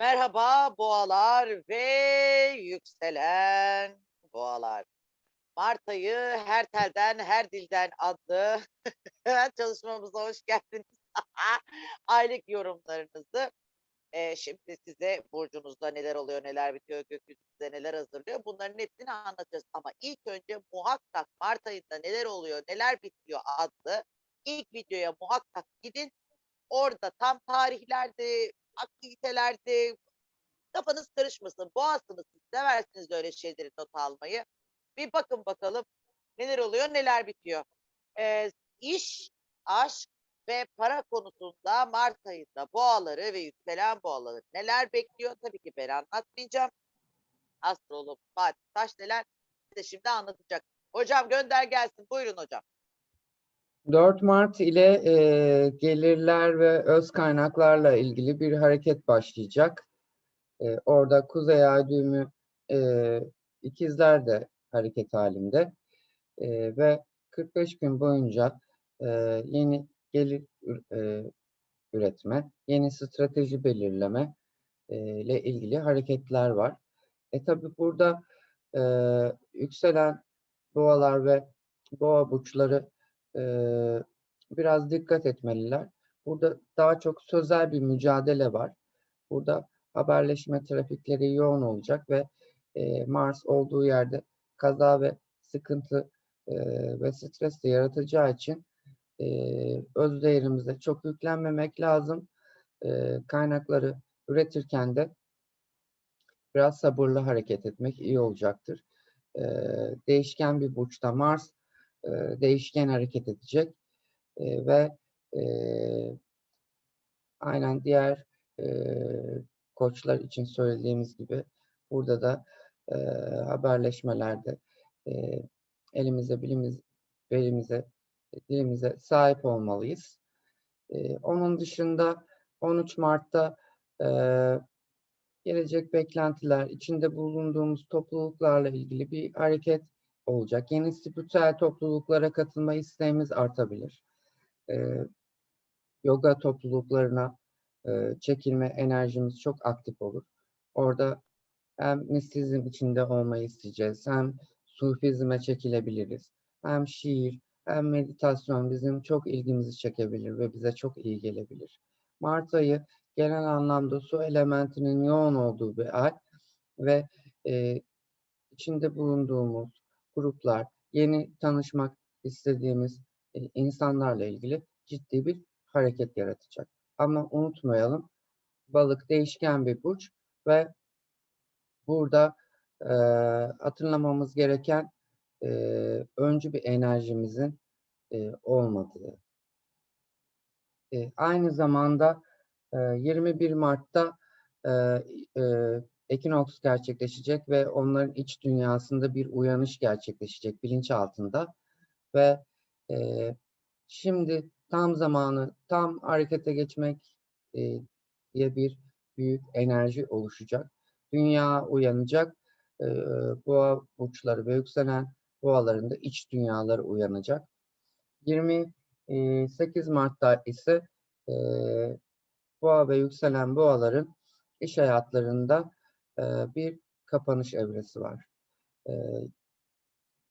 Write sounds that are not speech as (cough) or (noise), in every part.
Merhaba boğalar ve yükselen boğalar. Mart ayı her telden her dilden adlı (laughs) çalışmamıza hoş geldiniz. (laughs) Aylık yorumlarınızı eee, şimdi size burcunuzda neler oluyor, neler bitiyor, gökyüzünüzde neler hazırlıyor bunların hepsini anlatacağız. Ama ilk önce muhakkak Mart ayında neler oluyor, neler bitiyor adlı ilk videoya muhakkak gidin. Orada tam tarihlerde, aktivitelerde kafanız karışmasın. Boğazsınız seversiniz öyle şeyleri not almayı. Bir bakın bakalım neler oluyor, neler bitiyor. Ee, iş, aşk ve para konusunda Mart ayında boğaları ve yükselen boğaları neler bekliyor? Tabii ki ben anlatmayacağım. Astrolog Fatih Taşdelen size şimdi anlatacak. Hocam gönder gelsin. Buyurun hocam. 4 Mart ile e, gelirler ve öz kaynaklarla ilgili bir hareket başlayacak. E, orada Kuzey Ay düğümü e, ikizler de hareket halinde E, ve 45 gün boyunca e, yeni gelir e, üretme, yeni strateji belirleme e, ile ilgili hareketler var. E tabi burada e, yükselen boğalar ve boğa burçları e, biraz dikkat etmeliler. Burada daha çok sözel bir mücadele var. Burada haberleşme trafikleri yoğun olacak ve e, Mars olduğu yerde kaza ve sıkıntı e, ve stres de yaratacağı için e, öz değerimize çok yüklenmemek lazım. E, kaynakları üretirken de biraz sabırlı hareket etmek iyi olacaktır. E, değişken bir burçta Mars e, değişken hareket edecek E, ve e, aynen diğer e, koçlar için söylediğimiz gibi burada da e, haberleşmelerde e, elimize, bilimiz, belimize, dilimize sahip olmalıyız. E, onun dışında 13 Mart'ta e, gelecek beklentiler, içinde bulunduğumuz topluluklarla ilgili bir hareket olacak. Yeni spiritüel topluluklara katılma isteğimiz artabilir. Ee, yoga topluluklarına e, çekilme enerjimiz çok aktif olur. Orada hem mistizm içinde olmayı isteyeceğiz, hem sufizme çekilebiliriz, hem şiir, hem meditasyon bizim çok ilgimizi çekebilir ve bize çok iyi gelebilir. Mart ayı genel anlamda su elementinin yoğun olduğu bir ay ve e, içinde bulunduğumuz gruplar, yeni tanışmak istediğimiz e, insanlarla ilgili ciddi bir hareket yaratacak. Ama unutmayalım, balık değişken bir burç ve burada e, hatırlamamız gereken e, öncü bir enerjimizin e, olmadığı. E, aynı zamanda e, 21 Mart'ta e, e, ekinoks gerçekleşecek ve onların iç dünyasında bir uyanış gerçekleşecek bilinç altında ve e, şimdi tam zamanı tam harekete geçmek e, diye bir büyük enerji oluşacak. Dünya uyanacak. E, boğa burçları ve yükselen boğaların da iç dünyaları uyanacak. 28 Mart'ta ise e, boğa ve yükselen boğaların iş hayatlarında e, bir kapanış evresi var. E,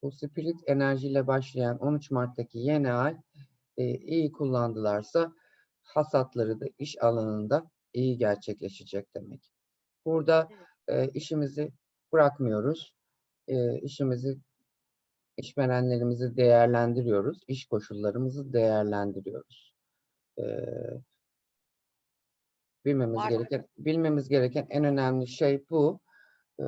bu spirit enerjiyle başlayan 13 Mart'taki yeni ay e, iyi kullandılarsa hasatları da iş alanında iyi gerçekleşecek demek. Burada e, işimizi bırakmıyoruz. E, işimizi işverenlerimizi değerlendiriyoruz. iş koşullarımızı değerlendiriyoruz. E, bilmemiz Mart- gereken bilmemiz gereken en önemli şey bu. E,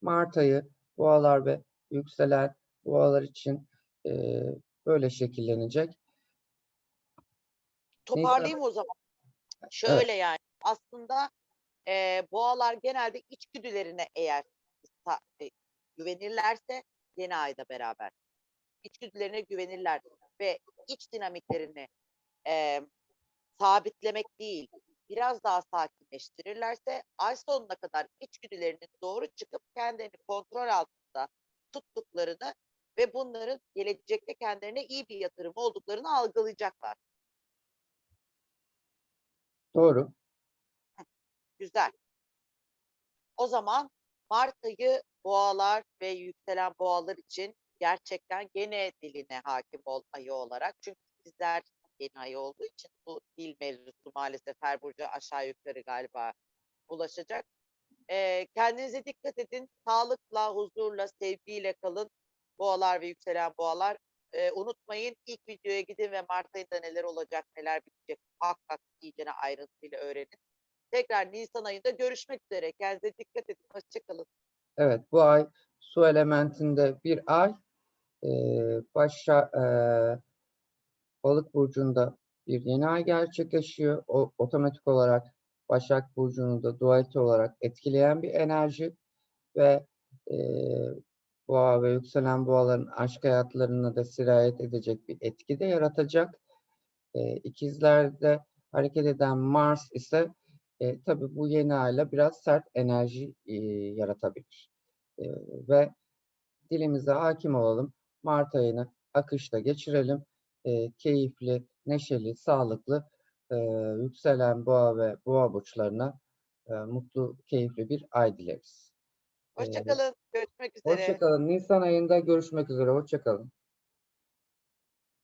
Mart ayı boğalar ve yükselen boğalar için e, böyle şekillenecek. Toparlayayım o zaman. Şöyle yani aslında eee, boğalar genelde içgüdülerine eğer e, güvenirlerse yeni ayda beraber içgüdülerine güvenirler ve iç dinamiklerini eee, sabitlemek değil biraz daha sakinleştirirlerse ay sonuna kadar içgüdülerinin doğru çıkıp kendilerini kontrol altında tuttuklarını ve bunların gelecekte kendilerine iyi bir yatırım olduklarını algılayacaklar. Doğru. Güzel. O zaman Mart ayı boğalar ve yükselen boğalar için gerçekten gene diline hakim ol ayı olarak. Çünkü sizler yeni ayı olduğu için bu dil mevzusu maalesef her burcu aşağı yukarı galiba ulaşacak. Ee, kendinize dikkat edin. Sağlıkla, huzurla, sevgiyle kalın. Boğalar ve yükselen boğalar. Ee, unutmayın ilk videoya gidin ve Mart ayında neler olacak, neler bitecek muhakkak iyicene ayrıntıyla öğrenin. Tekrar Nisan ayında görüşmek üzere. Kendinize dikkat edin. Hoşçakalın. Evet, bu ay su elementinde bir ay. Ee, başa, eee, Balık burcunda bir yeni ay gerçekleşiyor. O otomatik olarak Başak burcunu da dualite olarak etkileyen bir enerji ve eee boğa ve yükselen boğaların aşk hayatlarına da sirayet edecek bir etki de yaratacak. Eee ikizlerde hareket eden Mars ise e, tabii bu yeni ayla biraz sert enerji e, yaratabilir. E, ve dilimize hakim olalım. Mart ayını akışta geçirelim. E, keyifli, neşeli, sağlıklı e, yükselen boğa ve boğa burçlarına e, mutlu, keyifli bir ay dileriz. Hoşçakalın. Görüşmek üzere. Hoşçakalın. Nisan ayında görüşmek üzere. Hoşçakalın.